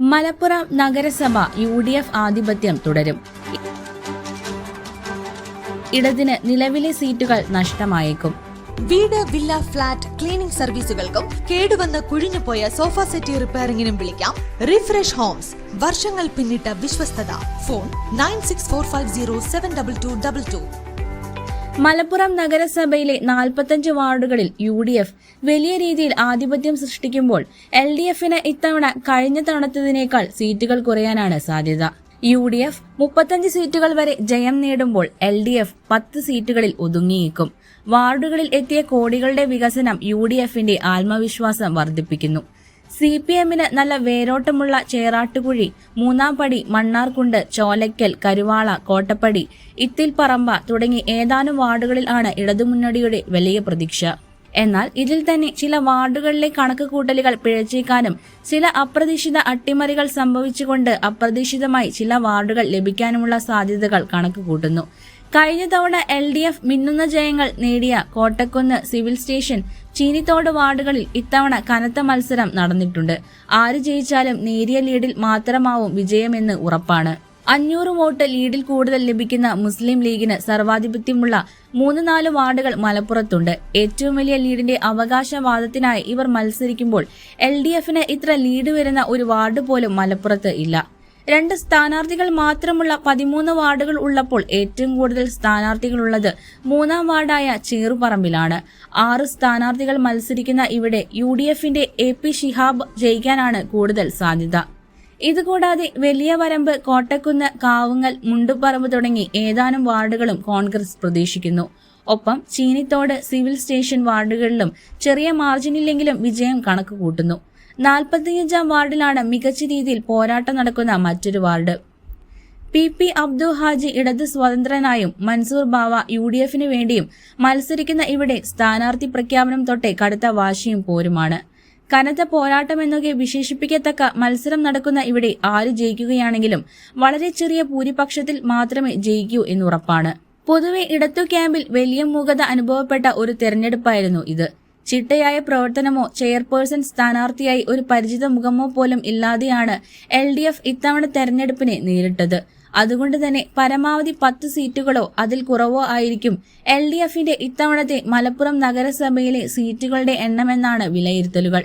മലപ്പുറം നഗരസഭ U D F ആധിപത്യം തുടരും. ഇടതിന് നിലവിലെ സീറ്റുകൾ നഷ്ടമായേക്കും. വീട് വില്ല ഫ്ളാറ്റ് ക്ലീനിംഗ് സർവീസുകൾക്കും കേടുവന്ന് കുഴിഞ്ഞുപോയ സോഫ സെറ്റി റിപ്പയറിംഗിനും വിളിക്കാം. Refresh homes. വർഷങ്ങൾ പിന്നിട്ട വിശ്വസ്തത. Phone nine six four five zero seven double two double two. Malappuram നഗരസഭയിലെ നാൽപ്പത്തഞ്ച് വാർഡുകളിൽ യു ഡി എഫ് വലിയ രീതിയിൽ ആധിപത്യം സൃഷ്ടിക്കുമ്പോൾ എൽ ഡി എഫിന് ഇത്തവണ കഴിഞ്ഞ തവണത്തതിനേക്കാൾ സീറ്റുകൾ കുറയാനാണ് സാധ്യത. യു ഡി എഫ് മുപ്പത്തഞ്ച് സീറ്റുകൾ വരെ ജയം നേടുമ്പോൾ എൽ ഡി എഫ് പത്ത് സീറ്റുകളിൽ ഒതുങ്ങിയേക്കും. വാർഡുകളിൽ എത്തിയ കോടികളുടെ വികസനം യു ഡി എഫിന്റെ ആത്മവിശ്വാസം വർദ്ധിപ്പിക്കുന്നു. സി പി എമ്മിന് നല്ല വേരോട്ടമുള്ള ചേറാട്ടുകുഴി മൂന്നാംപടി മണ്ണാർക്കുണ്ട് ചോലയ്ക്കൽ കരുവാള കോട്ടപ്പടി ഇത്തിൽപ്പറമ്പ തുടങ്ങി ഏതാനും വാർഡുകളിൽ ആണ് ഇടതുമുന്നണിയുടെ വലിയ പ്രതീക്ഷ. എന്നാൽ ഇതിൽ തന്നെ ചില വാർഡുകളിലെ കണക്ക് കൂട്ടലുകൾ പിഴച്ചേക്കാനും ചില അപ്രതീക്ഷിത അട്ടിമറികൾ സംഭവിച്ചുകൊണ്ട് അപ്രതീക്ഷിതമായി ചില വാർഡുകൾ ലഭിക്കാനുമുള്ള സാധ്യതകൾ കണക്ക് കൂട്ടുന്നു കഴിഞ്ഞ തവണ എൽ ഡി എഫ് മിന്നുന്ന ജയങ്ങൾ നേടിയ കോട്ടക്കുന്ന് സിവിൽ സ്റ്റേഷൻ ചീനിത്തോട് വാർഡുകളിൽ ഇത്തവണ കനത്ത മത്സരം നടന്നിട്ടുണ്ട്. ആര് ജയിച്ചാലും നേരിയ ലീഡിൽ മാത്രമാവും വിജയമെന്ന് ഉറപ്പാണ്. അഞ്ഞൂറ് വോട്ട് ലീഡിൽ കൂടുതൽ ലഭിക്കുന്ന മുസ്ലിം ലീഗിന് സർവാധിപത്യമുള്ള മൂന്ന് നാല് വാർഡുകൾ മലപ്പുറത്തുണ്ട്. ഏറ്റവും വലിയ ലീഡിന്റെ അവകാശവാദത്തിനായി ഇവർ മത്സരിക്കുമ്പോൾ എൽ ഇത്ര ലീഡ് വരുന്ന ഒരു വാർഡ് പോലും മലപ്പുറത്ത് ഇല്ല. രണ്ട് സ്ഥാനാർത്ഥികൾ മാത്രമുള്ള പതിമൂന്ന് വാർഡുകൾ ഉള്ളപ്പോൾ ഏറ്റവും കൂടുതൽ സ്ഥാനാർത്ഥികളുള്ളത് മൂന്നാം വാർഡായ ചേറുപറമ്പിലാണ്. ആറ് സ്ഥാനാർത്ഥികൾ മത്സരിക്കുന്ന ഇവിടെ യു ഡി എഫിന്റെ എ പി ഷിഹാബ് ജയിക്കാനാണ് കൂടുതൽ സാധ്യത. ഇതുകൂടാതെ വലിയ വരമ്പ് കോട്ടക്കുന്ന് കാവുങ്ങൽ മുണ്ടുപറമ്പ് തുടങ്ങി ഏതാനും വാർഡുകളും കോൺഗ്രസ് പ്രതീക്ഷിക്കുന്നു. ഒപ്പം ചീനിത്തോട് സിവിൽ സ്റ്റേഷൻ വാർഡുകളിലും ചെറിയ മാർജിനില്ലെങ്കിലും വിജയം കണക്ക് കൂട്ടുന്നു നാൽപ്പത്തിയഞ്ചാം വാർഡിലാണ് മികച്ച രീതിയിൽ പോരാട്ടം നടക്കുന്ന മറ്റൊരു ward. P P Abdu Haji ഇടത് സ്വതന്ത്രനായും മൻസൂർ ബാവ യു ഡി എഫിന് വേണ്ടിയും മത്സരിക്കുന്ന ഇവിടെ സ്ഥാനാർത്ഥി പ്രഖ്യാപനം തൊട്ടേ കടുത്ത വാശിയും പോരുമാണ്. കനത്ത പോരാട്ടം എന്നൊക്കെ വിശേഷിപ്പിക്കത്തക്ക മത്സരം നടക്കുന്ന ഇവിടെ ആര് ജയിക്കുകയാണെങ്കിലും വളരെ ചെറിയ ഭൂരിപക്ഷത്തിൽ മാത്രമേ ജയിക്കൂ എന്നുറപ്പാണ്. പൊതുവെ ഇടത്തു ക്യാമ്പിൽ വലിയ മൂകത അനുഭവപ്പെട്ട ഒരു തെരഞ്ഞെടുപ്പായിരുന്നു ഇത്. ചിട്ടയായ പ്രവർത്തനമോ ചെയർപേഴ്സൺ സ്ഥാനാർത്ഥിയായി ഒരു പരിചിത മുഖമോ പോലും ഇല്ലാതെയാണ് എൽ ഡി എഫ് ഇത്തവണ തെരഞ്ഞെടുപ്പിനെ നേരിട്ടത്. അതുകൊണ്ട് തന്നെ പരമാവധി പത്ത് സീറ്റുകളോ അതിൽ കുറവോ ആയിരിക്കും എൽ ഡി എഫിന്റെ ഇത്തവണത്തെ മലപ്പുറം നഗരസഭയിലെ സീറ്റുകളുടെ എണ്ണമെന്നാണ് വിലയിരുത്തലുകൾ.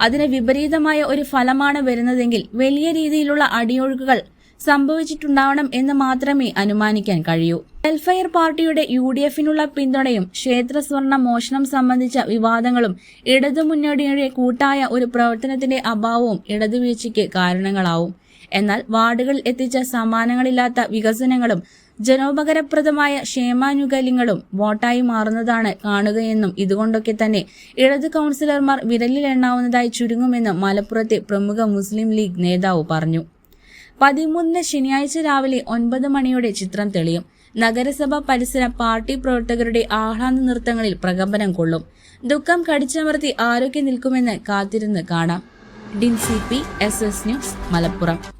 അതിന് വിപരീതമായ ഒരു ഫലമാണ് വരുന്നതെങ്കിൽ വലിയ രീതിയിലുള്ള അടിയൊഴുക്കുകൾ സംഭവിച്ചിട്ടുണ്ടാവണം എന്ന് മാത്രമേ അനുമാനിക്കാൻ കഴിയൂ. വെൽഫെയർ പാർട്ടിയുടെ യു ഡി എഫിനുള്ള പിന്തുണയും ക്ഷേത്ര സ്വർണ മോഷണം സംബന്ധിച്ച വിവാദങ്ങളും ഇടതുമുന്നണിയുടെ കൂട്ടായ ഒരു പ്രവർത്തനത്തിന്റെ അഭാവവും ഇടതുവീഴ്ചയ്ക്ക് കാരണങ്ങളാവും. എന്നാൽ വാർഡുകളിൽ എത്തിച്ച സമ്മാനങ്ങളില്ലാത്ത വികസനങ്ങളും ജനോപകരപ്രദമായ ക്ഷേമാനുകൂല്യങ്ങളും വോട്ടായി മാറുന്നതാണ് കാണുകയെന്നും ഇതുകൊണ്ടൊക്കെ തന്നെ ഇടത് കൗൺസിലർമാർ വിരലിലെണ്ണാവുന്നതായി ചുരുങ്ങുമെന്നും മലപ്പുറത്തെ പ്രമുഖ മുസ്ലിം ലീഗ് നേതാവ് പറഞ്ഞു. പതിമൂന്നിന് ശനിയാഴ്ച രാവിലെ ഒൻപത് മണിയോടെ ചിത്രം തെളിയും. നഗരസഭ പരിസര പാർട്ടി പ്രവർത്തകരുടെ ആഹ്ലാദ നൃത്തങ്ങളിൽ പ്രകമ്പനം കൊള്ളും. ദുഃഖം കടിച്ചമർത്തി ആരോഗ്യം നിൽക്കുമെന്ന് കാത്തിരുന്ന് കാണാം. Dincy P S S news Malappuram.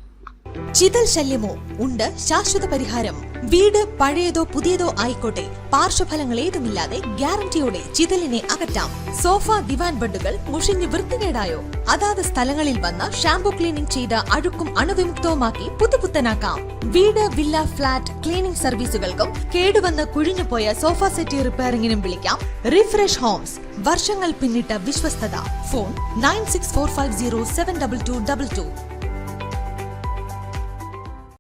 ചിതൽ ശല്യമോ? ഉണ്ട് ശാശ്വത പരിഹാരം. വീട് പഴയതോ പുതിയതോ ആയിക്കോട്ടെ. പാർശ്വഫലങ്ങൾ ഏതുമില്ലാതെ ഗ്യാരണ്ടിയോടെ ചിതലിനെ അകറ്റാം. സോഫ ദിവാൻ ബെഡുകൾ മുഷിഞ്ഞ് വൃത്തികേടായോ? അതാത് സ്ഥലങ്ങളിൽ വന്ന ഷാംപൂ ക്ലീനിംഗ് ചെയ്ത് അഴുക്കും അണുവിമുക്തവുമാക്കി പുതുപുത്തനാക്കാം. വീട് വില്ല ഫ്ളാറ്റ് ക്ലീനിംഗ് സർവീസുകൾക്കും കേടുവന്ന് കുഴിഞ്ഞുപോയ സോഫ സെറ്റി റിപ്പയറിംഗിനും വിളിക്കാം. Refresh homes. വർഷങ്ങൾ പിന്നിട്ട വിശ്വസ്തത. Phone nine six four five zero seven double two double two.